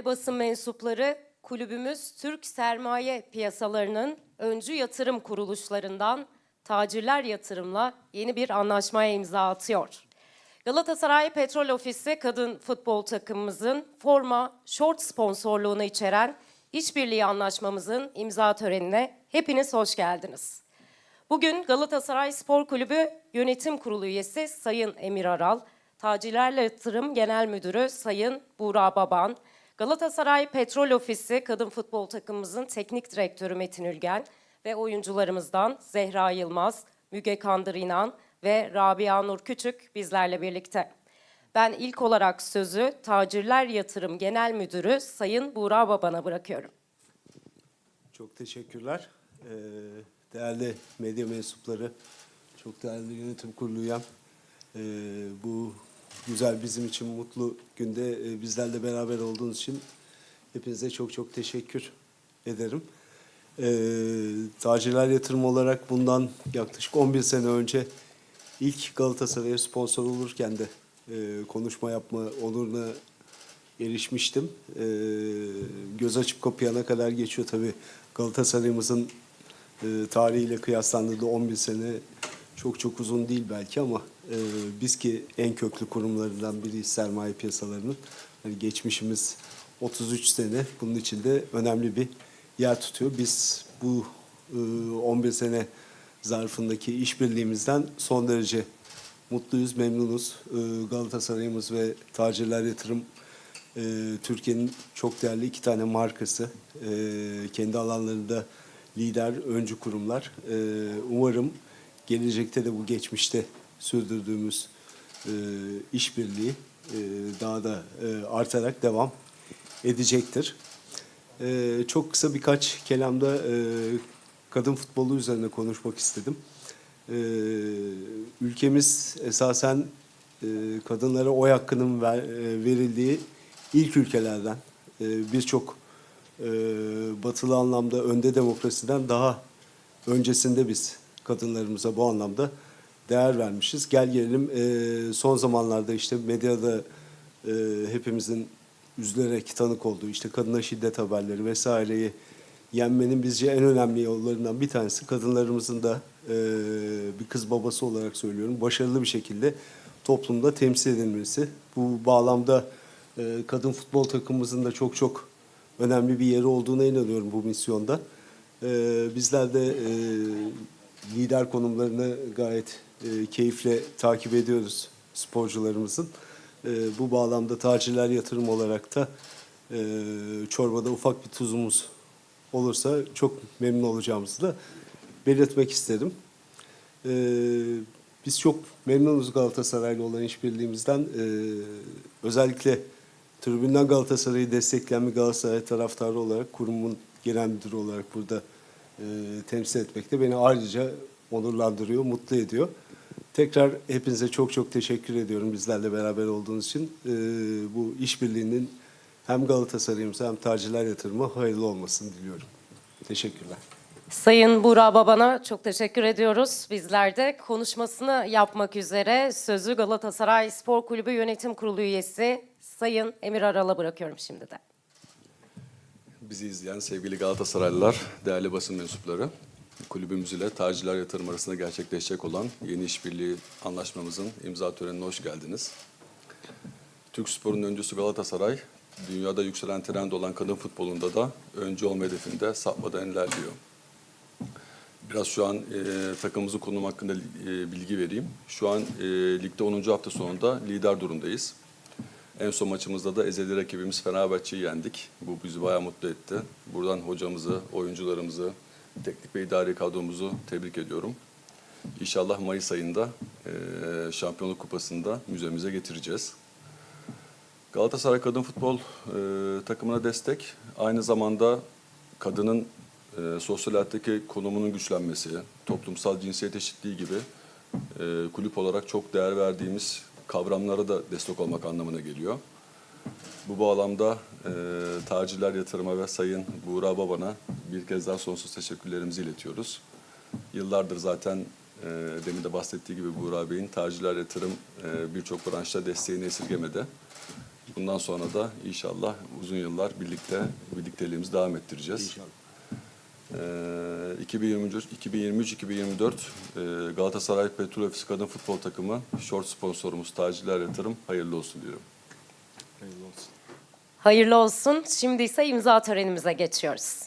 Değerli basın mensupları, kulübümüz Türk sermaye piyasalarının öncü yatırım kuruluşlarından Tacirler Yatırım'la yeni bir anlaşmaya imza atıyor. Galatasaray Petrol Ofisi kadın futbol takımımızın forma, şort sponsorluğunu içeren işbirliği anlaşmamızın imza törenine hepiniz hoş geldiniz. Bugün Galatasaray Spor Kulübü Yönetim Kurulu üyesi Sayın Emir Aral, Tacirlerle Yatırım Genel Müdürü Sayın Buğra Baban, Galatasaray Petrol Ofisi Kadın Futbol Takımımızın Teknik Direktörü Metin Ülgen ve oyuncularımızdan Zehra Yılmaz, Müge Kandır İnan ve Rabia Nur Küçük bizlerle birlikte. Ben ilk olarak sözü Tacirler Yatırım Genel Müdürü Sayın Buğra Baban'a bırakıyorum. Çok teşekkürler. Ee, değerli medya mensupları, çok değerli yönetim kurulu üyem. Ee, bu güzel bizim için mutlu günde e, bizlerle beraber olduğunuz için hepinize çok çok teşekkür ederim. Ee, Tacirler Yatırım olarak bundan yaklaşık 11 sene önce ilk Galatasaray'a sponsor olurken de e, konuşma yapma onuruna erişmiştim. Ee, göz açıp kapayana kadar geçiyor tabii. Galatasaray'ımızın e, tarihiyle kıyaslandığında 11 sene çok çok uzun değil belki ama e, biz ki en köklü kurumlarından biriyiz sermaye piyasalarının. Hani geçmişimiz 33 sene bunun içinde önemli bir yer tutuyor. Biz bu e, 11 sene zarfındaki işbirliğimizden son derece mutluyuz, memnunuz. E, Galatasaray'ımız ve Tacirler Yatırım e, Türkiye'nin çok değerli iki tane markası. E, kendi alanlarında lider, öncü kurumlar. E, umarım gelecekte de bu geçmişte sürdürdüğümüz e, işbirliği e, daha da e, artarak devam edecektir. E, çok kısa birkaç kelamda e, kadın futbolu üzerine konuşmak istedim. E, ülkemiz esasen e, kadınlara oy hakkının ver- e, verildiği ilk ülkelerden e, birçok e, batılı anlamda önde demokrasiden daha öncesinde biz kadınlarımıza bu anlamda değer vermişiz. Gel gelelim e, son zamanlarda işte medyada e, hepimizin üzülerek tanık olduğu işte kadına şiddet haberleri vesaireyi yenmenin bizce en önemli yollarından bir tanesi kadınlarımızın da e, bir kız babası olarak söylüyorum başarılı bir şekilde toplumda temsil edilmesi. Bu bağlamda e, kadın futbol takımımızın da çok çok önemli bir yeri olduğuna inanıyorum bu misyonda. E, bizler de e, lider konumlarını gayet e, keyifle takip ediyoruz sporcularımızın. E, bu bağlamda tacirler yatırım olarak da e, çorbada ufak bir tuzumuz olursa çok memnun olacağımızı da belirtmek isterim. E, biz çok memnunuz Galatasaray'la olan işbirliğimizden. E, özellikle tribünden Galatasaray'ı destekleyen bir Galatasaray taraftarı olarak kurumun genel müdürü olarak burada e, temsil etmek de beni ayrıca onurlandırıyor, mutlu ediyor. Tekrar hepinize çok çok teşekkür ediyorum bizlerle beraber olduğunuz için. E, bu işbirliğinin hem Galatasaray'ımıza hem Tacirler Yatırım'a hayırlı olmasını diliyorum. Teşekkürler. Sayın Buğra Baban'a çok teşekkür ediyoruz. Bizler de konuşmasını yapmak üzere sözü Galatasaray Spor Kulübü Yönetim Kurulu üyesi Sayın Emir Aral'a bırakıyorum şimdi de. Bizi izleyen sevgili Galatasaraylılar, değerli basın mensupları, kulübümüz ile Tacirler Yatırım arasında gerçekleşecek olan yeni işbirliği anlaşmamızın imza törenine hoş geldiniz. Türk sporunun öncüsü Galatasaray, dünyada yükselen trend olan kadın futbolunda da öncü olma hedefinde sapmadan ilerliyor. Biraz şu an e, takımımızın konumu hakkında e, bilgi vereyim. Şu an e, ligde 10. hafta sonunda lider durumdayız. En son maçımızda da ezeli rakibimiz Fenerbahçe'yi yendik. Bu bizi bayağı mutlu etti. Buradan hocamızı, oyuncularımızı, teknik ve idari kadromuzu tebrik ediyorum. İnşallah Mayıs ayında e, Şampiyonluk Kupası'nda müzemize getireceğiz. Galatasaray Kadın Futbol e, takımına destek, aynı zamanda kadının e, sosyal hayattaki konumunun güçlenmesi, toplumsal cinsiyet eşitliği gibi e, kulüp olarak çok değer verdiğimiz kavramlara da destek olmak anlamına geliyor. Bu bağlamda e, Tacirler Yatırım'a ve Sayın Buğra Baban'a bir kez daha sonsuz teşekkürlerimizi iletiyoruz. Yıllardır zaten e, demin de bahsettiği gibi Buğra Bey'in Tacirler Yatırım e, birçok branşta desteğini esirgemedi. Bundan sonra da inşallah uzun yıllar birlikte birlikteliğimizi devam ettireceğiz. İnşallah. Ee, 2023-2024 e, Galatasaray Petrol Ofisi Kadın Futbol Takımı short sponsorumuz Taciler Yatırım hayırlı olsun diyorum. Hayırlı olsun. Hayırlı olsun. Şimdi ise imza törenimize geçiyoruz.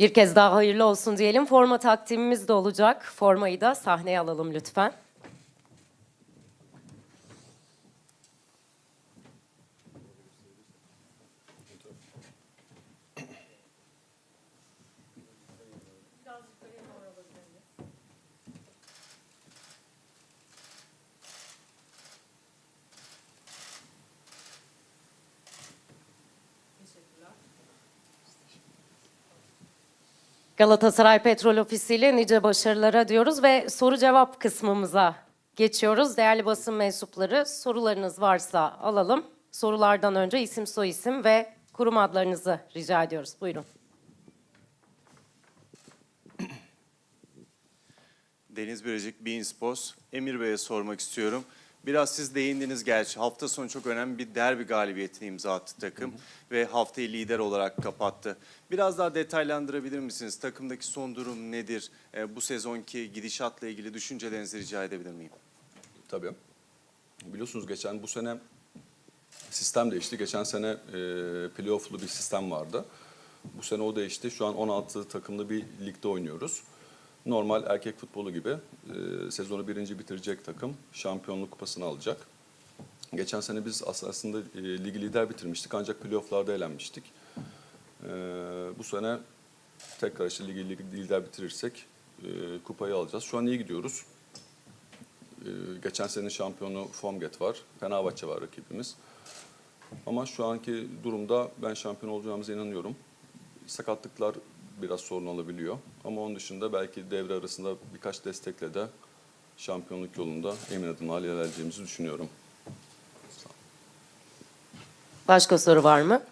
Bir kez daha hayırlı olsun diyelim. Forma takdimimiz de olacak. Formayı da sahneye alalım lütfen. Galatasaray Petrol Ofisi ile nice başarılara diyoruz ve soru cevap kısmımıza geçiyoruz. Değerli basın mensupları sorularınız varsa alalım. Sorulardan önce isim soyisim ve kurum adlarınızı rica ediyoruz. Buyurun. Deniz Birecik, Sports. Emir Bey'e sormak istiyorum. Biraz siz değindiniz gerçi. Hafta sonu çok önemli bir derbi galibiyetini imza attı takım. Ve haftayı lider olarak kapattı. Biraz daha detaylandırabilir misiniz? Takımdaki son durum nedir? Ee, bu sezonki gidişatla ilgili düşüncelerinizi rica edebilir miyim? Tabii. Biliyorsunuz geçen bu sene sistem değişti. Geçen sene e, playoff'lu bir sistem vardı. Bu sene o değişti. Şu an 16 takımlı bir ligde oynuyoruz. Normal erkek futbolu gibi e, sezonu birinci bitirecek takım şampiyonluk kupasını alacak. Geçen sene biz as- aslında e, ligi lider bitirmiştik ancak playoff'larda elenmiştik. E, bu sene tekrar işte ligi lider bitirirsek e, kupayı alacağız. Şu an iyi gidiyoruz. Geçen sene şampiyonu Formget var. Fenerbahçe var rakibimiz. Ama şu anki durumda ben şampiyon olacağımıza inanıyorum. Sakatlıklar biraz sorun olabiliyor. Ama onun dışında belki devre arasında birkaç destekle de şampiyonluk yolunda emin adımlarla ilerleyeceğimizi düşünüyorum. Başka soru var mı?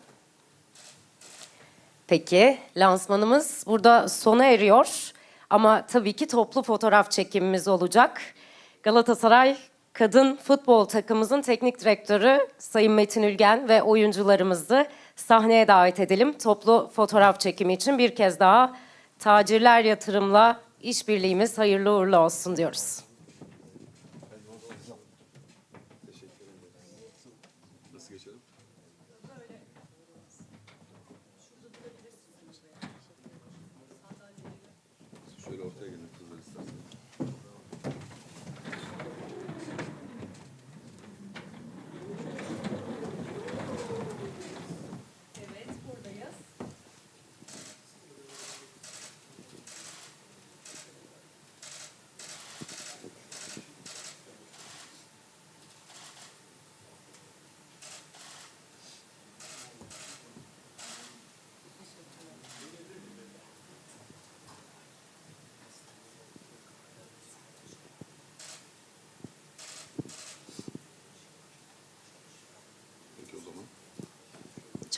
Peki, lansmanımız burada sona eriyor. Ama tabii ki toplu fotoğraf çekimimiz olacak. Galatasaray Kadın Futbol takımımızın teknik direktörü Sayın Metin Ülgen ve oyuncularımızı sahneye davet edelim. Toplu fotoğraf çekimi için bir kez daha tacirler yatırımla işbirliğimiz hayırlı uğurlu olsun diyoruz.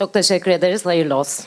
Çok teşekkür ederiz. Hayırlı olsun.